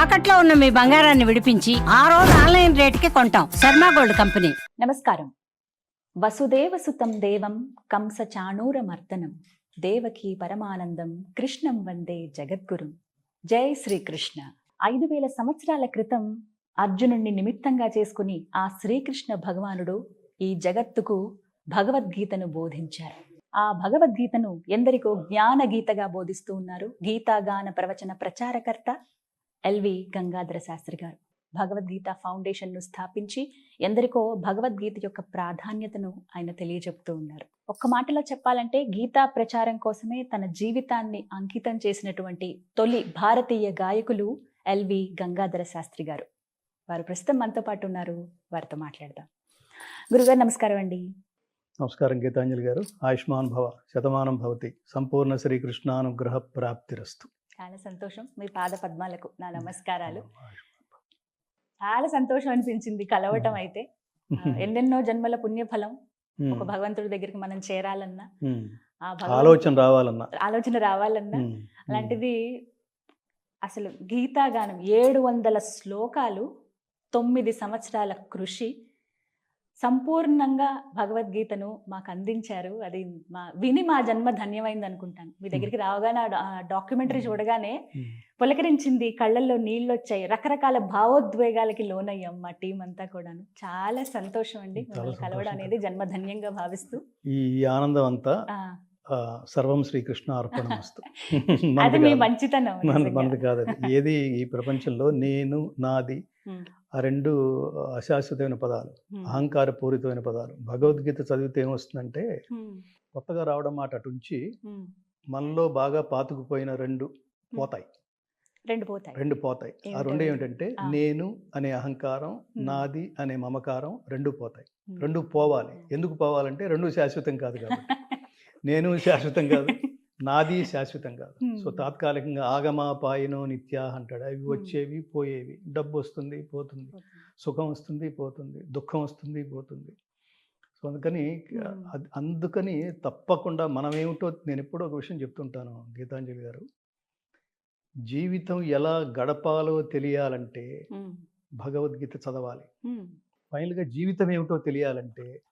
తాకట్లో ఉన్న మీ బంగారాన్ని విడిపించి ఆ రోజు ఆన్లైన్ రేటుకి కొంటాం. Sharma gold company. నమస్కారం. వసుదేవ సుతం దేవం కంస చాణూరమర్దనం దేవకి పరమానందం కృష్ణం వందే జగద్గురు. జై శ్రీకృష్ణ. ఐదు వేల సంవత్సరాల క్రితం అర్జునుణ్ణి నిమిత్తంగా చేసుకుని ఆ శ్రీకృష్ణ భగవానుడు ఈ జగత్తుకు భగవద్గీతను బోధించారు. ఆ భగవద్గీతను ఎందరికో జ్ఞాన గీతగా బోధిస్తూ ఉన్నారు. గీతాగాన ప్రవచన ప్రచారకర్త ఎల్వి గంగాధర శాస్త్రి గారు. భగవద్గీత ఫౌండేషన్ను స్థాపించి ఎందరికో భగవద్గీత యొక్క ప్రాధాన్యతను ఆయన తెలియజెప్తూ ఉన్నారు. ఒక్క మాటలో చెప్పాలంటే గీతా ప్రచారం కోసమే తన జీవితాన్ని అంకితం చేసినటువంటి తొలి భారతీయ గాయకులు ఎల్వి గంగాధర శాస్త్రి గారు. వారు ప్రస్తుతం మనతో పాటు ఉన్నారు. వారితో మాట్లాడదాం. గురుగారు నమస్కారం అండి. నమస్కారం గీతాంజలి గారు. ఆయుష్మాన్ భవ శతమానం భవతి. సంపూర్ణ శ్రీకృష్ణానుగ్రహ ప్రాప్తిరస్తు. చాలా సంతోషం. మీ పాద పద్మాలకు నా నమస్కారాలు. చాలా సంతోషం అనిపించింది కలవటం అయితే. ఎన్నెన్నో జన్మల పుణ్యఫలం ఒక భగవంతుడి దగ్గరికి మనం చేరాలన్నా ఆలోచన రావాలన్నా. ఆలోచన రావాలన్నా అలాంటిది అసలు గీతాగానం ఏడు వందల శ్లోకాలు తొమ్మిది సంవత్సరాల కృషి సంపూర్ణంగా భగవద్గీతను మాకు అందించారు. అది మా విని మా జన్మ ధన్యమైంది అనుకుంటాను. మీ దగ్గరికి రావగానే డాక్యుమెంటరీ చూడగానే. పులకరించింది కళ్ళల్లో నీళ్ళు వచ్చాయి రకరకాల భావోద్వేగాలకి లోనయ్యాం మా టీం అంతా కూడాను. చాలా సంతోషం అండి కలవడం. అనేది జన్మధన్యంగా భావిస్తూ. ఈ ఆనందం అంతా సర్వం శ్రీకృష్ణ అర్పణమస్తు అది మీ. మంచితనం. మనది కాదు ఏది ఈ ప్రపంచంలో నేను నాది ఆ రెండు అశాశ్వతమైన పదాలు అహంకార పూరితమైన పదాలు. భగవద్గీత చదివితే ఏమొస్తుందంటే కొత్తగా రావడం మాట అటుంచి మనలో బాగా పాతుకుపోయిన రెండు పోతాయి. రెండు పోతాయి. రెండు పోతాయి. ఆ? రెండు ఏమిటంటే. నేను అనే అహంకారం. నాది అనే మమకారం రెండు పోతాయి. రెండు పోవాలి. ఎందుకు పోవాలంటే రెండు శాశ్వతం కాదు కాబట్టి. నేను శాశ్వతం కాదు. నాది శాశ్వతం కాదు. సో తాత్కాలికంగా ఆగమాపాయనో నిత్యా అంటాడు. అవి. వచ్చేవి పోయేవి. డబ్బు వస్తుంది పోతుంది. సుఖం వస్తుంది పోతుంది. దుఃఖం వస్తుంది పోతుంది. సో అందుకని. అద్- అందుకని తప్పకుండా మనం ఏమిటో నేను ఎప్పుడో ఒక విషయం చెప్తుంటాను గీతాంజలి గారు. జీవితం ఎలా గడపాలో తెలియాలంటే భగవద్గీత చదవాలి. ఫైనల్గా జీవితం ఏమిటో తెలియాలంటే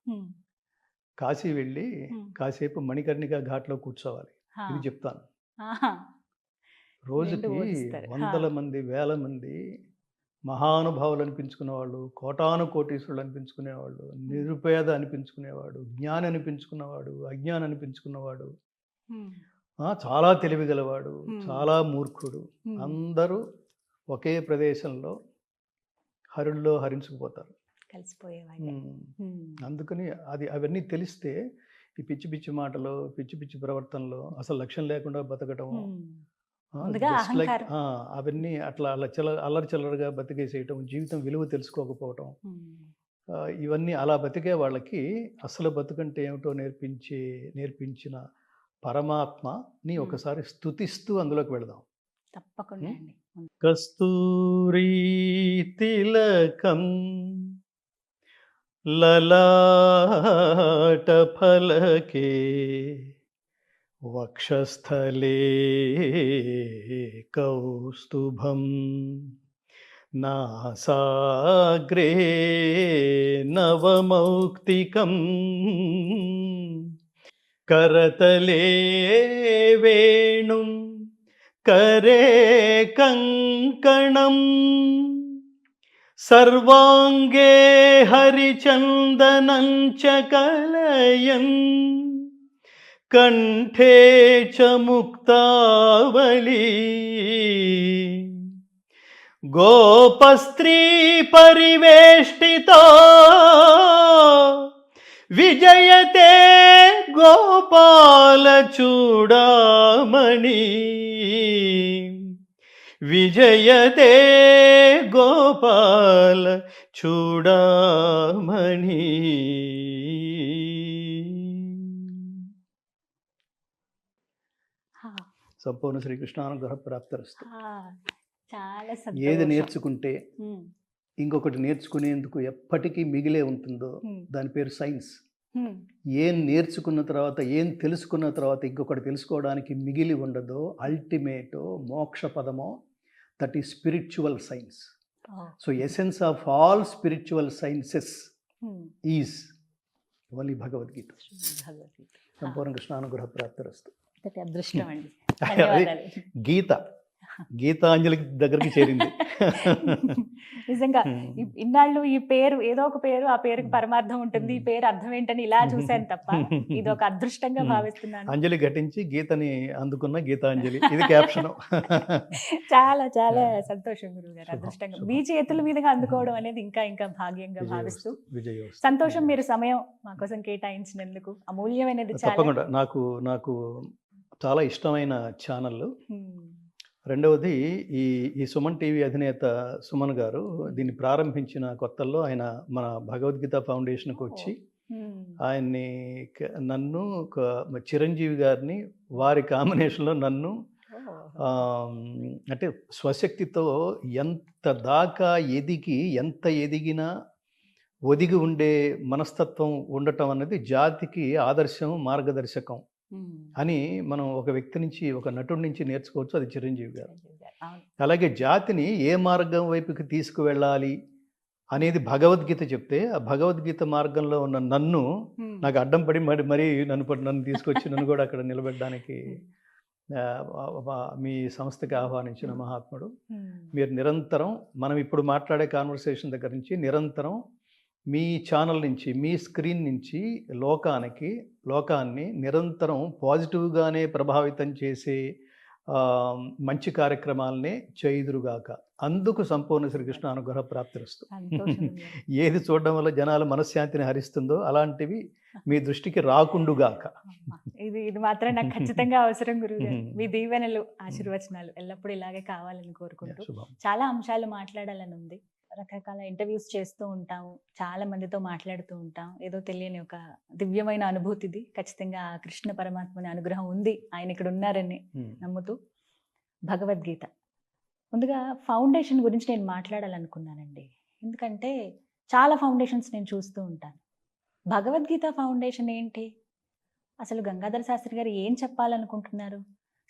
కాశీ వెళ్ళి. కాసేపు మణికర్ణిక ఘాట్లో కూర్చోవాలి. ఇది చెప్తాను. రోజుకి. వందల మంది వేల మంది మహానుభావులు అనిపించుకునే వాళ్ళు కోటాను కోటీశ్వరులు అనిపించుకునేవాళ్ళు నిరుపేద అనిపించుకునేవాడు జ్ఞాని అనిపించుకున్నవాడు అజ్ఞాని అనిపించుకున్నవాడు. చాలా తెలివిగలవాడు Hmm. చాలా మూర్ఖుడు. అందరూ ఒకే ప్రదేశంలో హరుల్లో హరించుకుపోతారు. ఉమ్, అందుకని అది అవన్నీ తెలిస్తే ఈ పిచ్చి పిచ్చి మాటలు పిచ్చి పిచ్చి ప్రవర్తనలో అసలు లక్ష్యం లేకుండా బతకడం అవన్నీ అట్లా అలా చిల్ల అల్లరి చిల్లరగా బతికేసేయటం జీవితం విలువ తెలుసుకోకపోవటం. ఇవన్నీ అలా బతికే వాళ్ళకి అసలు బతుకంటే ఏమిటో నేర్పించే నేర్పించిన పరమాత్మని. ఒకసారి స్తుతిస్తూ అందులోకి వెళదాం. తప్పకుండా కస్తూరీ తిలకం ललाटफलके वक्षस्थले कौस्तुभं नासाग्रे नवमौक्तिकम्। करतले वेणुं करे कङ्कणम् सर्वाङ्गे हरिचन्दनञ्च कलयन् कण्ठे च मुक्तावली गोपस्त्रीपरिवेष्टितो विजयते गोपालचूडामणि విజయతే గోపాల చూడామణి. సంపూర్ణ శ్రీకృష్ణానుగ్రహ ప్రాప్తరస్తు. చాలా ఏది. నేర్చుకుంటే ఇంకొకటి నేర్చుకునేందుకు ఎప్పటికీ మిగిలే ఉంటుందో దాని పేరు సైన్స్. ఏం నేర్చుకున్న తర్వాత ఏం తెలుసుకున్న తర్వాత ఇంకొకటి తెలుసుకోవడానికి మిగిలి ఉండదో అల్టిమేటో మోక్ష పదమో that is spiritual science. So essence of all spiritual sciences is only Bhagavad Gita. సంపూర్ణ కృష్ణానుగ్రహ ప్రాప్తిరస్తు. అదృష్టం అండి. గీత. గీతాంజలి దగ్గరికి చేరింది. నిజంగా. ఇన్నాళ్ళు ఈ పేరు ఏదో ఒక పేరు ఆ పేరుకి పరమార్థం ఉంటుంది. ఈ పేరు అర్థం ఏంటని ఇలా చూశాను తప్ప ఇది ఒక అదృష్టంగా. భావిస్తున్నాను. అంజలి ఘటించి గీతని అందుకున్న గీతాంజలి. ఇది క్యాప్షన్ చాలా చాలా. సంతోషం గురువు గారు అదృష్టంగా. మీ చేతుల మీదుగా అందుకోవడం అనేది ఇంకా ఇంకా భాగ్యంగా భావిస్తూ సంతోషం మీరు సమయం మా కోసం కేటాయించినందుకు అమూల్యమైనది చాలా. తప్పకుండా. నాకు నాకు చాలా ఇష్టమైన ఛానల్. రెండవది ఈ ఈ సుమన్ టీవీ అధినేత సుమన్ గారు దీన్ని ప్రారంభించిన కొత్తల్లో ఆయన మన భగవద్గీత ఫౌండేషన్కి వచ్చి. ఆయన్ని నన్ను ఒక చిరంజీవి గారిని వారి కాంబినేషన్లో నన్ను అంటే స్వశక్తితో ఎంత దాకా ఎదిగి ఎంత ఎదిగినా ఒదిగి ఉండే మనస్తత్వం ఉండటం అనేది జాతికి ఆదర్శం మార్గదర్శకం. అని మనం ఒక వ్యక్తి నుంచి ఒక నటుడి నుంచి నేర్చుకోవచ్చు అది చిరంజీవి గారు. అలాగే జాతిని ఏ మార్గం వైపుకి తీసుకువెళ్ళాలి అనేది భగవద్గీత చెప్తే ఆ భగవద్గీత మార్గంలో ఉన్న నన్ను. నాకు అడ్డం పడి మరి మరి నన్ను నన్ను తీసుకొచ్చి నన్ను కూడా అక్కడ నిలబెట్టడానికి మీ సంస్థకి ఆహ్వానించిన మహాత్ముడు. మీరు నిరంతరం మనం ఇప్పుడు మాట్లాడే కాన్వర్సేషన్ దగ్గర నుంచి నిరంతరం మీ ఛానల్ నుంచి మీ స్క్రీన్ నుంచి లోకానికి లోకాన్ని నిరంతరం పాజిటివ్గానే ప్రభావితం చేసే మంచి కార్యక్రమాలనే చేయుదురుగాక. అందుకు సంపూర్ణ శ్రీకృష్ణ అనుగ్రహ ఉంది. ఏది చూడడం వల్ల జనాల మనశ్శాంతిని హరిస్తుందో అలాంటివి మీ దృష్టికి రాకుండుగాక. ఇది ఇది మాత్రం నాకు ఖచ్చితంగా అవసరం గురువు గారు. మీ దీవెనలు ఆశీర్వచనాలు ఎల్లప్పుడూ ఇలాగే కావాలని కోరుకుంటూ చాలా అంశాలు మాట్లాడాలని ఉంది. రకరకాల ఇంటర్వ్యూస్ చేస్తూ ఉంటాం చాలా మందితో మాట్లాడుతూ ఉంటాం. ఏదో తెలియని ఒక దివ్యమైన అనుభూతిది. ఖచ్చితంగా కృష్ణ పరమాత్మని అనుగ్రహం ఉంది. ఆయన ఇక్కడ ఉన్నారని. నమ్ముతూ భగవద్గీత. ముందుగా ఫౌండేషన్ గురించి నేను మాట్లాడాలనుకున్నానండి. ఎందుకంటే చాలా ఫౌండేషన్స్ నేను చూస్తూ ఉంటాను. భగవద్గీత ఫౌండేషన్ ఏంటి? అసలు గంగాధర శాస్త్రి గారు ఏం చెప్పాలనుకుంటున్నారు?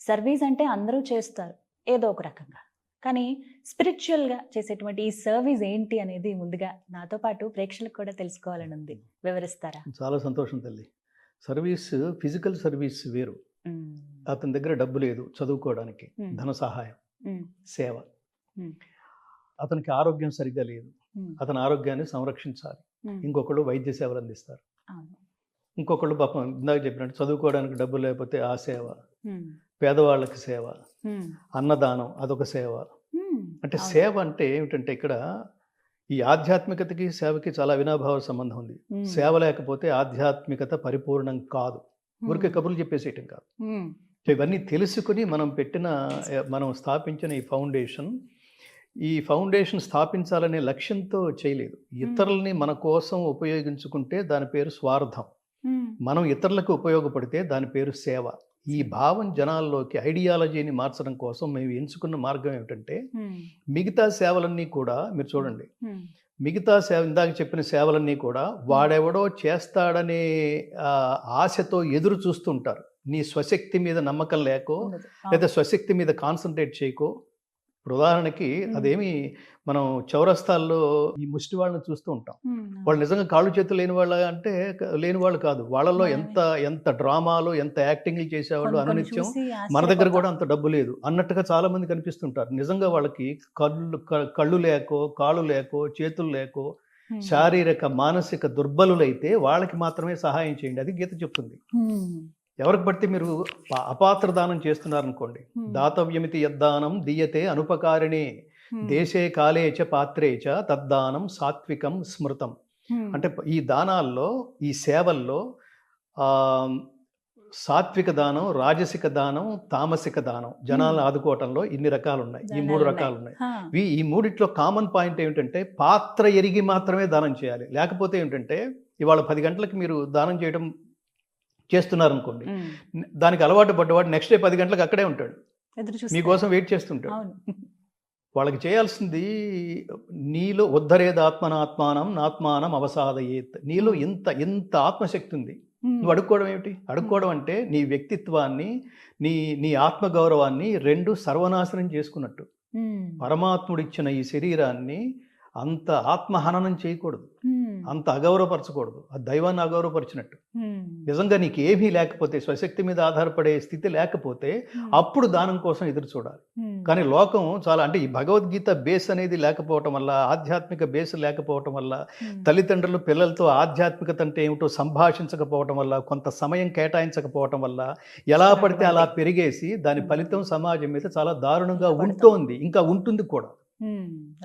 సర్వీస్ అంటే అందరూ చేస్తారు. ఏదో ఒక రకంగా. కానీ స్పిరిచువల్గా చేసేటువంటి ఈ సర్వీస్ ఏంటి అనేది ముందుగా నాతో పాటు ప్రేక్షకులకు కూడా తెలుసుకోవాలని ఉంది వివరిస్తారా చాలా సంతోషం తల్లి సర్వీస్ ఫిజికల్ సర్వీస్ వేరు. అతని దగ్గర డబ్బు లేదు చదువుకోవడానికి. ధన సహాయం. సేవ. అతనికి ఆరోగ్యం సరిగ్గా లేదు. అతని ఆరోగ్యాన్ని సంరక్షించాలి. ఇంకొకళ్ళు వైద్య సేవలు అందిస్తారు. ఇంకొకళ్ళు పాపం ఇందాక చెప్పినట్టు చదువుకోవడానికి డబ్బు లేకపోతే ఆ సేవ. పేదవాళ్ళకి సేవ. అన్నదానం అదొక సేవ. అంటే. సేవ అంటే ఏమిటంటే ఇక్కడ ఈ ఆధ్యాత్మికతకి సేవకి చాలా అవినాభావ సంబంధం ఉంది. సేవ లేకపోతే ఆధ్యాత్మికత పరిపూర్ణం కాదు ఊరికే కబుర్లు చెప్పేసేయటం కాదు. సో ఇవన్నీ తెలుసుకుని మనం పెట్టిన మనం స్థాపించిన ఈ ఫౌండేషన్ ఈ ఫౌండేషన్ స్థాపించాలనే లక్ష్యంతో చేయలేదు ఇతరుల్ని మన కోసం ఉపయోగించుకుంటే దాని పేరు స్వార్థం. మనం ఇతరులకు ఉపయోగపడితే దాని పేరు సేవ ఈ భావం జనాల్లోకి ఐడియాలజీని మార్చడం కోసం మేము ఎంచుకున్న మార్గం ఏమిటంటే. మిగతా సేవలన్నీ కూడా మీరు చూడండి. మిగతా సేవ ఇందాక చెప్పిన సేవలన్నీ కూడా వాడెవడో చేస్తాడనే ఆశతో ఎదురు చూస్తుంటారు నీ స్వశక్తి మీద నమ్మకం లేకో. లేదా స్వశక్తి మీద కాన్సన్ట్రేట్ చేయకో ఇప్పుడు ఉదాహరణకి. అదేమి మనం చౌరస్తాల్లో ఈ ముష్టి వాళ్ళని చూస్తూ ఉంటాం. వాళ్ళు నిజంగా కాళ్ళు చేతులు లేని వాళ్ళ అంటే లేని వాళ్ళు కాదు వాళ్ళలో వాళ్ళే. ఎంత ఎంత డ్రామాలు ఎంత యాక్టింగ్లు చేసేవాళ్ళు అనునిత్యం మన దగ్గర. కూడా అంత డబ్బు లేదు అన్నట్టుగా చాలా మంది కనిపిస్తుంటారు నిజంగా వాళ్ళకి కళ్ళు కళ్ళు లేకో కాళ్ళు లేకో చేతులు లేకో. శారీరక మానసిక దుర్బలులైతే వాళ్ళకి మాత్రమే సహాయం చేయండి అది గీత చెప్తుంది. ఎవరికి పడితే మీరు అపాత్ర దానం చేస్తున్నారనుకోండి. దాతవ్యమితి యద్దానం దీయతే అనుపకారిణే. దేశే కాలే చ పాత్రే చ తద్దానం సాత్వికం స్మృతం. అంటే ఈ దానాల్లో ఈ సేవల్లో ఆ, సాత్విక దానం రాజసిక దానం తామసిక దానం జనాలను ఆదుకోవటంలో ఇన్ని రకాలు ఉన్నాయి ఈ మూడు రకాలు ఉన్నాయి ఈ మూడిట్లో కామన్ పాయింట్ ఏమిటంటే పాత్ర ఎరిగి మాత్రమే దానం చేయాలి. లేకపోతే ఏమిటంటే ఇవాళ పది గంటలకు మీరు దానం చేయడం చేస్తున్నారనుకోండి. దానికి అలవాటు పడ్డవాడు నెక్స్ట్ డే పది గంటలకు అక్కడే ఉంటాడు. మీకోసం వెయిట్ చేస్తుంటాడు. వాళ్ళకి చేయాల్సింది నీలో ఉద్ధరేదాత్మనాత్మానం నాత్మానం అవసాదయేత్. నీలో ఇంత ఇంత ఆత్మశక్తి ఉంది. నువ్వు అడుక్కోవడం ఏమిటి? అడుక్కోవడం అంటే నీ వ్యక్తిత్వాన్ని నీ నీ ఆత్మగౌరవాన్ని రెండు సర్వనాశనం చేసుకున్నట్టు. పరమాత్ముడిచ్చిన ఈ శరీరాన్ని అంత ఆత్మహననం చేయకూడదు. అంత అగౌరవపరచకూడదు. ఆ దైవాన్ని అగౌరవపరిచినట్టు. నిజంగా నీకు ఏమీ లేకపోతే స్వశక్తి మీద ఆధారపడే స్థితి లేకపోతే అప్పుడు దానం కోసం ఎదురు చూడాలి. కానీ లోకం చాలా అంటే ఈ భగవద్గీత బేస్ అనేది లేకపోవటం వల్ల ఆధ్యాత్మిక బేస్ లేకపోవటం వల్ల తల్లిదండ్రులు పిల్లలతో ఆధ్యాత్మికత అంటే ఏమిటో సంభాషించకపోవటం వల్ల కొంత సమయం కేటాయించకపోవటం వల్ల ఎలా పడితే అలా పెరిగేసి దాని ఫలితం సమాజం మీద చాలా దారుణంగా ఉంటోంది. ఇంకా ఉంటుంది కూడా.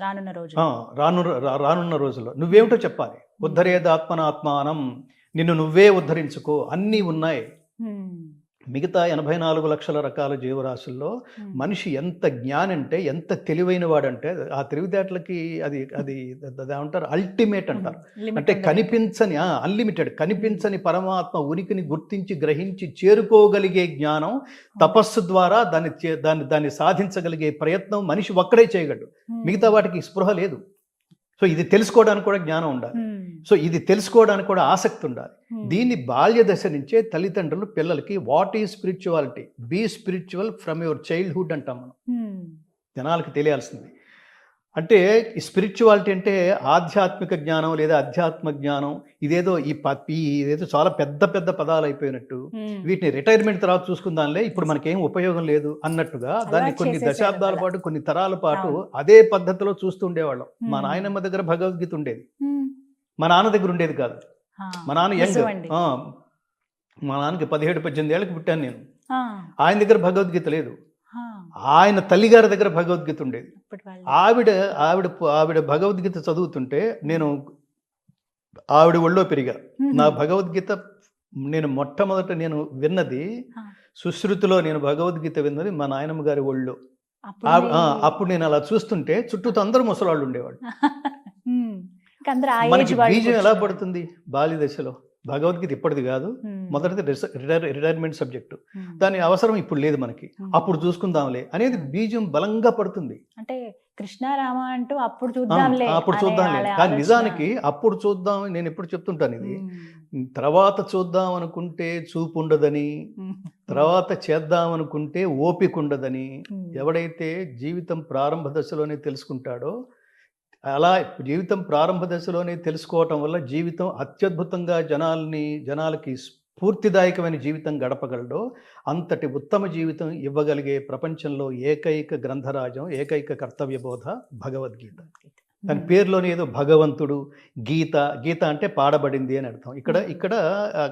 రానున్న రోజు రాను రానున్న రోజుల్లో. నువ్వేమిటో చెప్పాలి. ఉద్ధరేద ఆత్మనాత్మానం నిన్ను నువ్వే ఉద్ధరించుకో. అన్నీ ఉన్నాయి. మిగతా ఎనభై నాలుగు లక్షల రకాల జీవరాశుల్లో మనిషి ఎంత జ్ఞాని అంటే ఎంత తెలివైన వాడంటే ఆ తెలివితేటలకి అది అది ఏమంటారు? అల్టిమేట్ అంటారు అంటే కనిపించని అన్లిమిటెడ్ కనిపించని పరమాత్మ ఉనికిని గుర్తించి గ్రహించి చేరుకోగలిగే జ్ఞానం తపస్సు ద్వారా దాన్ని దాన్ని దాన్ని సాధించగలిగే ప్రయత్నం మనిషి ఒక్కడే చేయగలడు. మిగతా వాటికి స్పృహ లేదు. సో ఇది తెలుసుకోవడానికి కూడా జ్ఞానం ఉండాలి. సో ఇది తెలుసుకోవడానికి కూడా ఆసక్తి ఉండాలి. దీన్ని బాల్య దశ నుంచే తల్లిదండ్రులు పిల్లలకి what is spirituality be spiritual from your childhood అంటాం మనం. జనాలకి తెలియాల్సింది. అంటే ఈ స్పిరిచువాలిటీ అంటే ఆధ్యాత్మిక జ్ఞానం లేదా అధ్యాత్మ జ్ఞానం ఇదేదో ఈ ఇదేదో చాలా పెద్ద పెద్ద పదాలు అయిపోయినట్టు. వీటిని రిటైర్మెంట్ తర్వాత చూసుకుందాంలే ఇప్పుడు మనకేం ఉపయోగం లేదు అన్నట్టుగా దాన్ని కొన్ని దశాబ్దాల. పాటు కొన్ని తరాల పాటు. అదే పద్ధతిలో చూస్తూ ఉండేవాళ్ళం మా. నాయనమ్మ దగ్గర భగవద్గీత ఉండేది. మా నాన్న దగ్గర ఉండేది కాదు. మా నాన్న యంగ్. మా నాన్నకి పదిహేడు పద్దెనిమిది ఏళ్ళకి పుట్టాను నేను. ఆయన దగ్గర భగవద్గీత లేదు. ఆయన తల్లిగారి దగ్గర భగవద్గీత ఉండేది. ఆవిడ ఆవిడ ఆవిడ భగవద్గీత చదువుతుంటే నేను ఆవిడ ఒళ్ళో పెరిగా నా భగవద్గీత నేను మొట్టమొదట నేను విన్నది. సుశ్రుతిలో నేను భగవద్గీత విన్నది మా నాయనమ్మ గారి ఒళ్ళో అప్పుడు నేను అలా చూస్తుంటే చుట్టూతో అందరూ ముసలాళ్ళు ఉండేవాళ్ళు మనకి బీజం ఎలా. పడుతుంది బాల్య దశలో భగవద్గీత ఇప్పటిది కాదు. మొదటిది రిటైర్ రిటైర్మెంట్ సబ్జెక్టు. దాని అవసరం ఇప్పుడు లేదు మనకి. అప్పుడు చూసుకుందాంలే అనేది బీజం బలంగా పడుతుంది. అంటే కృష్ణారామ అంటూ అప్పుడు చూద్దాంలే అప్పుడు చూద్దాంలే. కానీ. నిజానికి అప్పుడు చూద్దాం నేను ఎప్పుడు చెప్తుంటాను ఇది. తర్వాత చూద్దాం అనుకుంటే చూపు ఉండదని తర్వాత చేద్దాం అనుకుంటే ఓపిక ఉండదని ఎవడైతే జీవితం ప్రారంభ దశలోనే తెలుసుకుంటాడో అలా జీవితం ప్రారంభ దశలోనే తెలుసుకోవటం వల్ల జీవితం అత్యద్భుతంగా జనాల్ని జనాలకి స్ఫూర్తిదాయకమైన జీవితం గడపగలడో అంతటి ఉత్తమ జీవితం ఇవ్వగలిగే ప్రపంచంలో ఏకైక గ్రంథరాజం ఏకైక కర్తవ్య బోధ భగవద్గీత. దాని పేరులోనే ఏదో భగవంతుడు గీత గీత అంటే పాడబడింది అని అర్థం. ఇక్కడ ఇక్కడ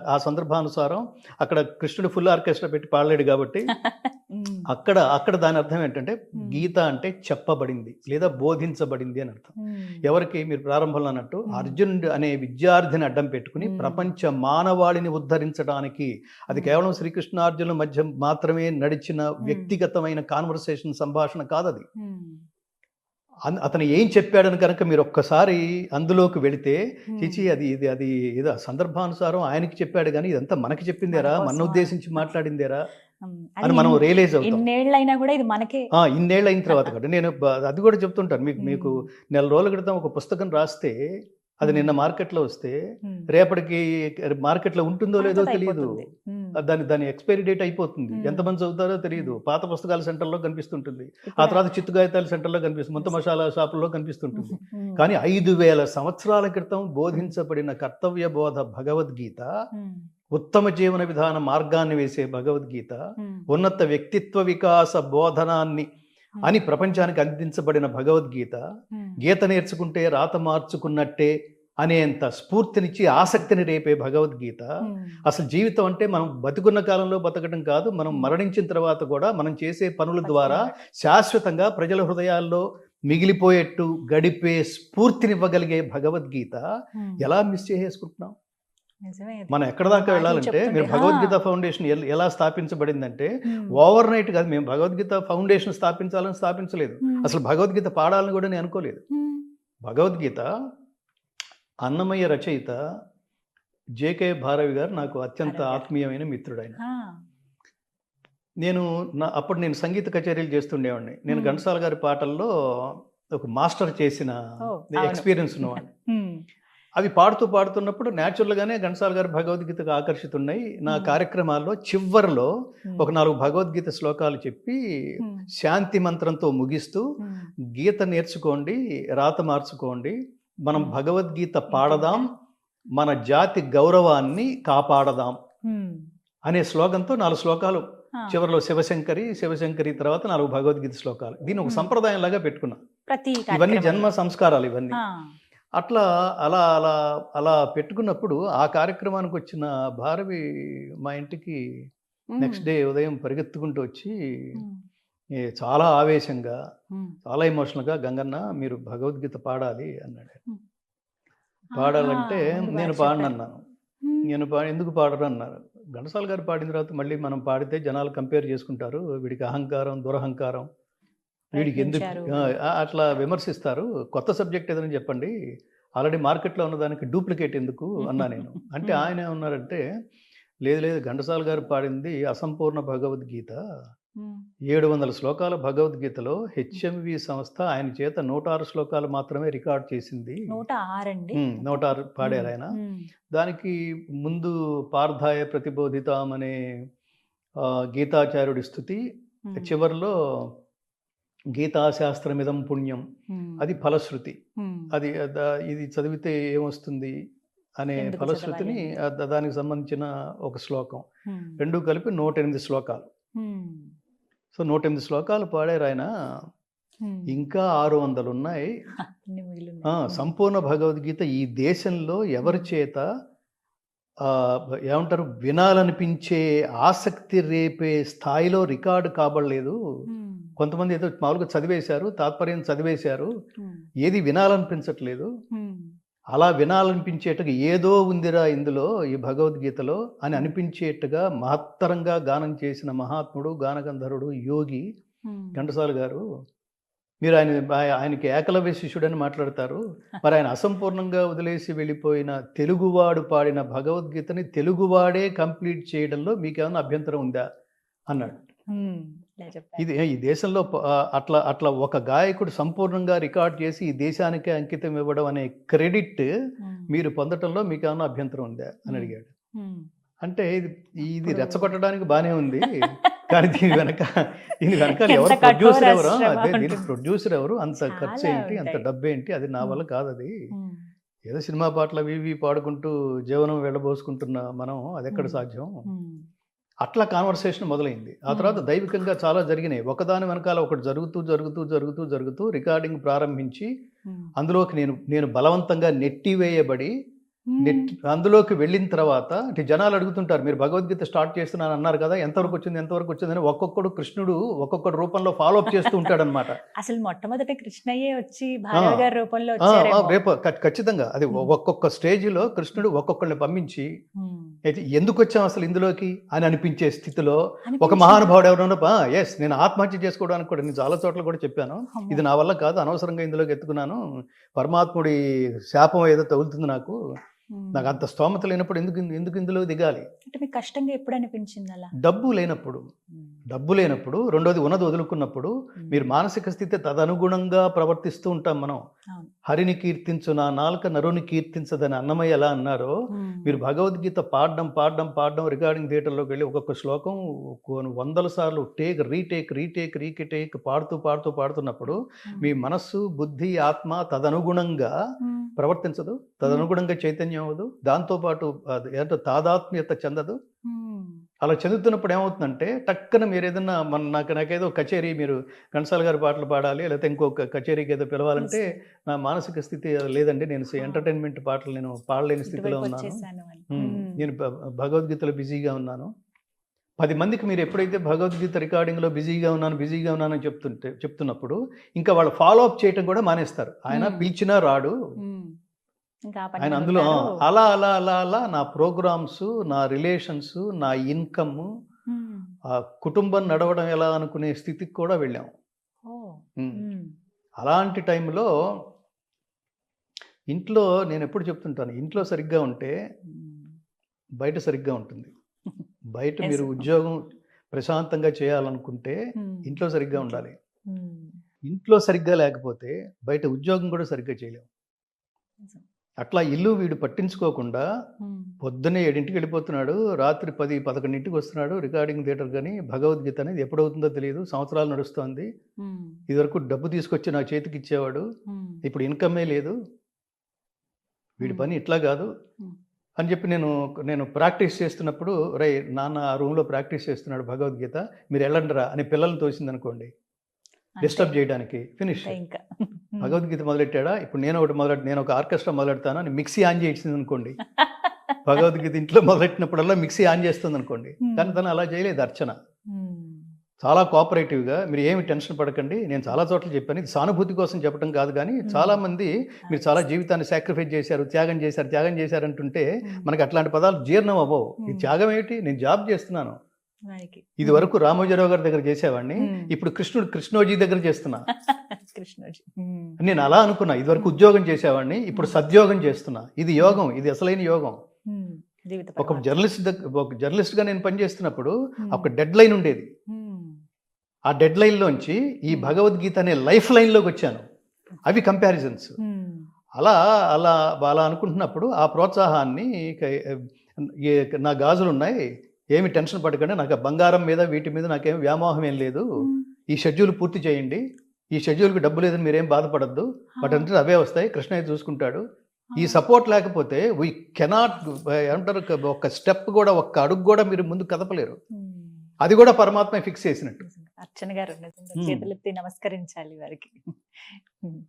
ఆ- సందర్భానుసారం అక్కడ కృష్ణుడు ఫుల్ ఆర్కెస్ట్రా పెట్టి పాడలేడు కాబట్టి అక్కడ అక్కడ దాని అర్థం ఏంటంటే. గీత అంటే చెప్పబడింది లేదా బోధించబడింది అని అర్థం ఎవరికి మీరు ప్రారంభంలో అన్నట్టు. అర్జునుడు అనే విద్యార్థిని అడ్డం పెట్టుకుని. ప్రపంచ మానవాళిని ఉద్ధరించడానికి అది. కేవలం శ్రీకృష్ణార్జునుల మధ్య మాత్రమే నడిచిన. వ్యక్తిగతమైన కాన్వర్సేషన్ సంభాషణ కాదు అది ఉమ్, అన్- అతను ఏం చెప్పాడని కనుక మీరు ఒక్కసారి అందులోకి వెళితే చిచి అది ఇది అది ఏదో సందర్భానుసారం ఆయనకి చెప్పాడు కానీ ఇదంతా మనకి చెప్పిందేరా? మన. ఉద్దేశించి మాట్లాడిందేరా? అని మనం రియలైజ్ అవుతాం. ఇన్నేళ్ళైనా కూడా ఇది మనకే. ఆ, ఇన్నేళ్ళు అయిన తర్వాత కూడా నేను అది కూడా చెప్తుంటాను. మీకు మీకు నెల రోజుల క్రితం ఒక పుస్తకం రాస్తే అది నిన్న మార్కెట్లో వస్తే రేపటికి మార్కెట్లో ఉంటుందో లేదో తెలియదు. దాని దాని ఎక్స్పైరీ డేట్ అయిపోతుంది. ఎంతమంది చదువుతారో తెలియదు. పాత పుస్తకాల సెంటర్లో కనిపిస్తుంటుంది. ఆ తర్వాత చిత్తు గాయతాల సెంటర్లో కనిపిస్తుంది. మొత్తం మసాలా షాపుల్లో కనిపిస్తుంటుంది. కానీ ఐదు వేల సంవత్సరాల క్రితం బోధించబడిన కర్తవ్య బోధ భగవద్గీత ఉత్తమ జీవన విధాన మార్గాన్ని వేసే భగవద్గీత ఉన్నత వ్యక్తిత్వ వికాస బోధనాన్ని అని ప్రపంచానికి అందించబడిన భగవద్గీత గీత నేర్చుకుంటే రాత మార్చుకున్నట్టే అనేంత స్ఫూర్తినిచ్చి ఆసక్తిని రేపే భగవద్గీత. ఉమ్, అసలు జీవితం అంటే మనం బతుకున్న కాలంలో బతకడం కాదు మనం మరణించిన తర్వాత కూడా మనం చేసే పనుల ద్వారా శాశ్వతంగా ప్రజల హృదయాల్లో మిగిలిపోయేట్టు గడిపే స్ఫూర్తినివ్వగలిగే భగవద్గీత. ఉమ్, ఎలా మిస్ చేసేసుకుంటున్నాం. మనం ఎక్కడ దాకా వెళ్ళాలంటే మీరు భగవద్గీత. ఫౌండేషన్ ఎల్- స్థాపించబడిందంటే ఓవర్ నైట్ కాదు మేము భగవద్గీత ఫౌండేషన్ స్థాపించాలని స్థాపించలేదు. అసలు భగవద్గీత పాడాలని కూడా నేను అనుకోలేదు. భగవద్గీత అన్నమయ్య రచయిత జేకే భారవి గారు నాకు అత్యంత. ఆత్మీయమైన మిత్రుడు ఆయన ఆ, నేను నా అప్పుడు నేను సంగీత కచేరీలు చేస్తుండేవాడిని నేను. ఘంటసాల గారి పాటల్లో ఒక మాస్టర్ చేసిన. ఎక్స్పీరియన్స్ ఉన్నవాడిని అవి పాడుతూ పాడుతున్నప్పుడు న్యాచురల్గానే ఘంటసాల గారు భగవద్గీతకు ఆకర్షితున్నాయి నా. కార్యక్రమాల్లో చివరిలో ఒక నాలుగు భగవద్గీత శ్లోకాలు చెప్పి శాంతి మంత్రంతో ముగిస్తూ. గీత నేర్చుకోండి రాత మార్చుకోండి మనం Hmm. భగవద్గీత పాడదాం మన జాతి గౌరవాన్ని కాపాడదాం ఉమ్, అనే శ్లోకంతో నాలుగు శ్లోకాలు. చివరిలో శివశంకరి శివశంకరి తర్వాత నాలుగు భగవద్గీత శ్లోకాలు. దీన్ని ఒక Hmm. సంప్రదాయం లాగా పెట్టుకున్నా. ప్రతి ఇవన్నీ. జన్మ సంస్కారాలు ఇవన్నీ. అట్లా అలా అలా అలా పెట్టుకున్నప్పుడు ఆ కార్యక్రమానికి వచ్చిన భారవి మా ఇంటికి నెక్స్ట్ డే ఉదయం పరిగెత్తుకుంటూ వచ్చి చాలా ఆవేశంగా. చాలా ఎమోషనల్గా గంగన్న మీరు భగవద్గీత పాడాలి అన్నాడు. పాడాలంటే నేను బాగా పాడను చెప్పారు. అన్నాను ఉమ్, నేను పా ఎందుకు పాడరు అన్నారు ఘంటసాల గారు పాడిన తర్వాత మళ్ళీ మనం పాడితే జనాలు కంపేర్ చేసుకుంటారు. వీడికి అహంకారం దురహంకారం వీడికి ఎందుకు అట్లా విమర్శిస్తారు. కొత్త సబ్జెక్ట్ ఏదైనా చెప్పండి. ఆల్రెడీ మార్కెట్లో ఉన్న దానికి డూప్లికేట్ ఎందుకు అన్నా నేను. అంటే ఆయన ఏమన్నారంటే లేదు లేదు ఘంటసాల గారు పాడింది అసంపూర్ణ భగవద్గీత. ఏడు వందల శ్లోకాల భగవద్గీతలో హెచ్ఎంవి సంస్థ ఆయన చేత నూట ఆరు శ్లోకాలు మాత్రమే రికార్డ్ చేసింది. నూట ఆరండి నూట ఆరు పాడారు ఆయన. దానికి ముందు పార్థాయ ప్రతిబోధితాం అనే గీతాచార్యుడి స్థుతి చివరిలో గీతాశాస్త్రమిదం పుణ్యం. అది ఫలశ్రుతి. అది ఇది చదివితే ఏమొస్తుంది అనే ఫలశ్రుతిని దానికి సంబంధించిన ఒక శ్లోకం. రెండు కలిపి నూట ఎనిమిది శ్లోకాలు సో నూట ఎనిమిది శ్లోకాలు పాడారు ఆయన. ఇంకా ఆరు వందలు ఉన్నాయి సంపూర్ణ భగవద్గీత ఈ దేశంలో ఎవరి చేత ఏమంటారు వినాలనిపించే ఆసక్తి రేపే స్థాయిలో రికార్డు కాబడలేదు. కొంతమంది ఏదో మామూలుగా చదివేశారు తాత్పర్యం చదివేశారు. ఏది వినాలనిపించట్లేదు. అలా వినాలనిపించేట్టుగా ఏదో ఉందిరా ఇందులో ఈ భగవద్గీతలో అని అనిపించేట్టుగా మహత్తరంగా గానం చేసిన మహాత్ముడు గానగంధర్వుడు యోగి. ఘంటసాల గారు మీరు ఆయన ఆయ- ఆయనకి ఏకలవ్య శిష్యుడని మాట్లాడతారు మరి ఆయన అసంపూర్ణంగా వదిలేసి వెళ్ళిపోయిన తెలుగువాడు పాడిన భగవద్గీతని తెలుగువాడే కంప్లీట్ చేయడంలో మీకేమైనా అభ్యంతరం ఉందా అన్నాడు. ఇది ఈ దేశంలో అట్లా అట్లా ఒక గాయకుడు సంపూర్ణంగా రికార్డ్ చేసి ఈ దేశానికే అంకితం ఇవ్వడం అనే క్రెడిట్ మీరు పొందటంలో మీకు ఏమైనా అభ్యంతరం ఉందా? అని. అడిగాడు. అంటే ఇది ఇది రెచ్చగొట్టడానికి బానే ఉంది. కానీ దీని వెనక దీని వెనకాల ఎంత ఎవరు ప్రొడ్యూసర్ ఎవరు? అదే ఉంటుంది. ప్రొడ్యూసర్ ఎవరు? అంత ఖర్చు ఏంటి? అంత. డబ్బు ఏంటి? అది నా వల్ల కాదు అది ఏదో సినిమా పాటలు అవి ఇవి పాడుకుంటూ జీవనం వెళ్ళబోసుకుంటున్న మనం అది ఎక్కడ. సాధ్యం? అట్లా కాన్వర్సేషన్ మొదలైంది ఆ తర్వాత. దైవికంగా చాలా జరిగినాయి ఒకదాని వెనకాల ఒకటి జరుగుతూ జరుగుతూ జరుగుతూ జరుగుతూ రికార్డింగ్ ప్రారంభించి. అందులోకి నేను నేను బలవంతంగా నెట్టివేయబడి నెట్ అందులోకి వెళ్ళిన తర్వాత అంటే జనాలు అడుగుతుంటారు మీరు భగవద్గీత స్టార్ట్ చేస్తున్నాను అన్నారు కదా ఎంతవరకు వచ్చింది ఎంతవరకు వచ్చింది అని ఒక్కొక్కడు కృష్ణుడు ఒక్కొక్కడు రూపంలో ఫాలో అప్ చేస్తూ ఉంటాడు అనమాట అసలు మొట్టమొదట కృష్ణయ్యే వచ్చి రూపంలో. రేపు ఖచ్చితంగా అది. ఒక్కొక్క స్టేజ్లో కృష్ణుడు ఒక్కొక్కరిని పంపించి ఎందుకు వచ్చాం అసలు ఇందులోకి అని అనిపించే స్థితిలో ఒక? మహానుభావుడు ఎవరైనా ఎస్ నేను ఆత్మహత్య చేసుకోవడానికి కూడా నేను చాలా చోట్ల కూడా చెప్పాను. ఇది నా వల్ల కాదు అనవసరంగా ఇందులోకి ఎత్తుకున్నాను పరమాత్ముడి శాపం ఏదో తగులుతుంది నాకు. నాకు అంత స్తోమత లేనప్పుడు ఎందుకు ఎందుకు ఇందులో దిగాలి? అంటే మీకు కష్టంగా ఎప్పుడు అనిపించింది అలా? డబ్బు లేనప్పుడు. డబ్బు లేనప్పుడు రెండోది ఉన్నది వదులుకున్నప్పుడు మీరు మానసిక స్థితి తదనుగుణంగా ప్రవర్తిస్తూ ఉంటాం మనం. హరిని కీర్తించు నా నాలుక నరుని కీర్తించదని అన్నమయ్య ఎలా అన్నారో మీరు భగవద్గీత పాడడం పాడడం పాడడం రికార్డింగ్ థియేటర్లోకి వెళ్ళి ఒక్కొక్క శ్లోకం కొన్ని వందల సార్లు టేక్ రీటేక్ రీటేక్ రీటేక్ పాడుతూ పాడుతూ పాడుతున్నప్పుడు మీ మనస్సు బుద్ధి ఆత్మ తదనుగుణంగా ప్రవర్తించదు తదనుగుణంగా చైతన్యం అవ్వదు. దాంతోపాటు ఏంటో తాదాత్మ్యత చెందదు. అలా చదువుతున్నప్పుడు ఏమవుతుందంటే టక్కన మీరు ఏదన్నా మన నాకు నాకేదో కచేరీ మీరు ఘంటసాల గారి పాటలు పాడాలి లేకపోతే ఇంకొక కచేరీకి ఏదో పిలవాలంటే నా మానసిక స్థితి లేదండి. నేను. ఎంటర్టైన్మెంట్ పాటలు నేను పాడలేని స్థితిలో ఉన్నాను. నేను భగవద్గీతలో బిజీగా ఉన్నాను. పది మందికి మీరు ఎప్పుడైతే భగవద్గీత రికార్డింగ్లో బిజీగా ఉన్నాను బిజీగా ఉన్నానని చెప్తుంటే చెప్తున్నప్పుడు ఇంకా వాళ్ళు ఫాలో అప్ చేయటం కూడా మానేస్తారు. ఆయన. పిలిచినా రాడు. ఆయన అందులో. అలా అలా అలా అలా నా ప్రోగ్రామ్స్ నా రిలేషన్స్ నా ఇన్కమ్ కుటుంబం నడవడం ఎలా అనుకునే స్థితికి కూడా వెళ్ళాం. అలాంటి టైంలో ఇంట్లో నేను ఎప్పుడు చెప్తుంటాను ఇంట్లో సరిగ్గా ఉంటే. బయట సరిగ్గా ఉంటుంది. బయట. మీరు ఉద్యోగం ప్రశాంతంగా చేయాలనుకుంటే ఇంట్లో సరిగ్గా ఉండాలి. ఇంట్లో సరిగ్గా లేకపోతే బయట ఉద్యోగం కూడా సరిగ్గా చేయలేము అట్లా ఇల్లు వీడు పట్టించుకోకుండా ఉమ్, పొద్దున్నే ఏడింటికి వెళ్ళిపోతున్నాడు రాత్రి పది పదకొండింటికి వస్తున్నాడు. రికార్డింగ్ థియేటర్ కానీ భగవద్గీత అనేది ఎప్పుడవుతుందో తెలియదు. సంవత్సరాలు నడుస్తోంది. ఇదివరకు డబ్బు తీసుకొచ్చి నా చేతికి ఇచ్చేవాడు. ఇప్పుడు ఇన్కమే లేదు. వీడి పని ఇట్లా కాదు. అని చెప్పి నేను నేను ప్రాక్టీస్ చేస్తున్నప్పుడు రై నాన్న ఆ రూమ్లో ప్రాక్టీస్ చేస్తున్నాడు భగవద్గీత. మీరు వెళ్ళండిరా అని పిల్లల్ని తోసిందనుకోండి. అంతే. డిస్టర్బ్ చేయడానికి ఫినిష్. ఇంకా. భగవద్గీత మొదలెట్టాడా? ఇప్పుడు నేను ఒకటి మొదలెట్ నేను ఒక ఆర్కెస్ట్రా మొదలెడతాను మిక్సీ ఆన్ చేసింది అనుకోండి భగవద్గీత ఇంట్లో మొదలెట్టినప్పుడల్లా మిక్సీ ఆన్ చేస్తుంది అనుకోండి. కానీ తను అలా చేయలేదు అర్చన. చాలా కోఆపరేటివ్గా మీరు ఏమి టెన్షన్ పడకండి నేను చాలా చోట్ల చెప్పాను ఇది సానుభూతి కోసం చెప్పడం కాదు కానీ చాలా మంది మీరు చాలా జీవితాన్ని సాక్రిఫైస్ చేశారు త్యాగం చేశారు త్యాగం చేశారు అంటుంటే ఉమ్, మనకి అట్లాంటి పదాలు జీర్ణం అవ్వవు. ఈ. త్యాగం ఏమిటి నేను జాబ్ చేస్తున్నాను. ఇది వరకు రామోజీరావు గారి దగ్గర చేసేవాడిని. ఇప్పుడు కృష్ణుడు కృష్ణోజీ దగ్గర చేస్తున్నా. కృష్ణజీ. నేను అలా అనుకున్నా. ఇది వరకు ఉద్యోగం చేసేవాడిని. ఇప్పుడు సద్యోగం చేస్తున్నా. ఇది యోగం. ఇది అసలైన యోగం. ఒక. జర్నలిస్ట్ దగ్గర ఒక జర్నలిస్ట్గా నేను పనిచేస్తున్నప్పుడు ఒక డెడ్ లైన్ ఉండేది. ఆ డెడ్ లైన్లోంచి ఈ Hmm. భగవద్గీత అనే లైఫ్ లైన్లోకి వచ్చాను. అవి కంపారిజన్స్. అలా అలా అలా అనుకుంటున్నప్పుడు ఆ ప్రోత్సాహాన్ని నా గాజులు ఉన్నాయి ఏమి టెన్షన్ పడకండి నాకు బంగారం మీద వీటి మీద నాకేం వ్యామోహం ఏం లేదు. ఈ షెడ్యూల్ పూర్తి చేయండి. ఈ షెడ్యూల్కి డబ్బు లేదని మీరేం బాధపడద్దు. బట్ అంటే అవే వస్తాయి కృష్ణయ్య చూసుకుంటాడు. ఈ సపోర్ట్ లేకపోతే వీ కెనాట్ ఏమంటారు ఒక స్టెప్ కూడా ఒక్క అడుగు కూడా మీరు ముందు కదపలేరు. అది కూడా పరమాత్మ ఫిక్స్ చేసినట్టు. అర్చన గారు నమస్కరించాలి వారికి.